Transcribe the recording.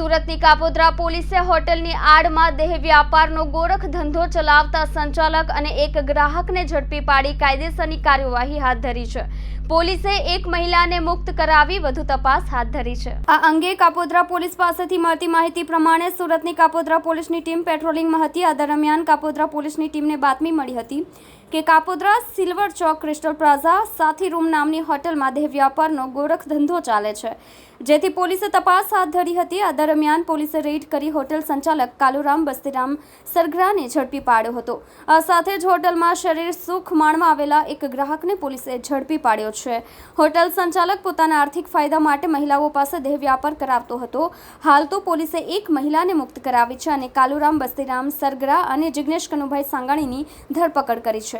સુરતની કાપોદ્રા પોલીસે હોટલની આડમાં દેહ વ્યાપારનો ગોરખ ધંધો ચલાવતા સંચાલક અને એક ગ્રાહકને ઝડપી પાડી કાયદેસરની કાર્યવાહી હાથ ધરી છે. પોલીસે એક મહિલાને મુક્ત કરાવી વધુ તપાસ હાથ ધરી છે. આ અંગે કાપોદ્રા પોલીસ પાસેથી મળતી માહિતી પ્રમાણે સુરતની કાપોદ્રા પોલીસની ટીમ પેટ્રોલિંગમાં હતી. આ દરમિયાન કાપોદ્રા પોલીસની ટીમને બાતમી મળી હતી. કે કાપોદ્રા સિલ્વર ચોક ક્રિસ્ટલ પ્લાઝા સાથી રૂમ નામની હોટલમાં દેહ વ્યાપારનો ગોરખ ધંધો ચાલે છે. જેથી પોલીસે તપાસ હાથ ધરી હતી. આ દરમિયાન પોલીસે રેડ કરી હોટેલ સંચાલક કાલુરામ બસ્તીરામ સરગરાને ઝડપી પાડ્યો હતો. આ સાથે જ હોટલમાં શરીર સુખ માણવા આવેલા એક ગ્રાહકને પોલીસે ઝડપી પાડ્યો છે. હોટેલ સંચાલક પોતાના આર્થિક ફાયદા માટે મહિલાઓ પાસે દેહ વ્યાપાર કરાવતો હતો. હાલ તો પોલીસે એક મહિલાને મુક્ત કરાવી છે અને કાલુરામ બસ્તીરામ સરગરા અને જિગ્નેશ કનુભાઈ સાંગાણીની ધરપકડ કરી છે.